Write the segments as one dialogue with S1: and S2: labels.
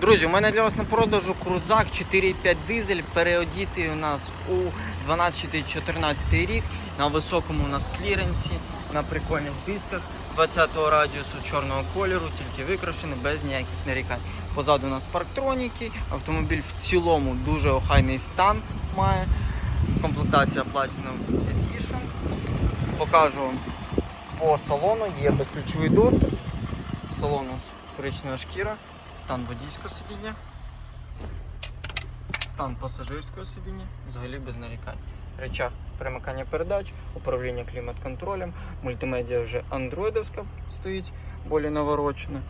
S1: Друзі, у мене для вас на продажу крузак 4.5 дизель, переодітий у нас у 12-14 рік, на високому у нас кліренсі, на прикольних дисках 20-го радіусу чорного кольору, тільки викрашений, без ніяких нарікань. Позаду у нас парктроніки, автомобіль в цілому дуже охайний стан має. Комплектація Platinum Edition. Покажу по салону, є безключовий доступ. З салону коричнева шкіра, стан водійського сидіння, стан пасажирського сидіння, взагалі без нарікань. Речах перемикання передач, управління клімат-контролем, мультимедіа вже андроїдовська стоїть, більш наворочена.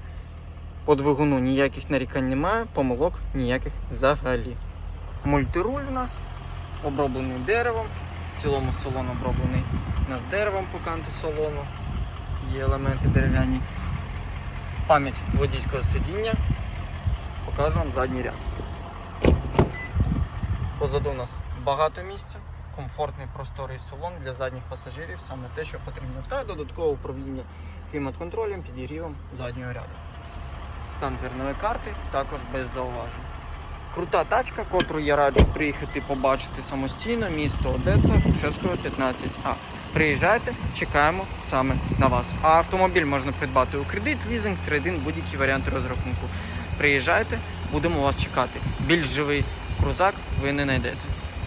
S1: По двигуну ніяких нарікань немає, помилок ніяких взагалі. Мультируль у нас оброблений деревом. В цілому салон оброблений у нас деревом по канту салону. Є елементи дерев'яні. Пам'ять водійського сидіння. Покажу вам задній ряд. Позаду у нас багато місця, комфортний просторий салон для задніх пасажирів, саме те, що потрібно. Та додаткове управління клімат-контролем, підігрівом заднього ряду. Стан дверної карти також без зауважень. Крута тачка, котру я раджу приїхати побачити самостійно, місто Одеса, Грушевського 15А. Приїжджайте, чекаємо саме на вас. А автомобіль можна придбати у кредит, лізинг, трейдинг, будь-які варіанти розрахунку. Приїжджайте, будемо вас чекати. Більш живий крузак ви не знайдете.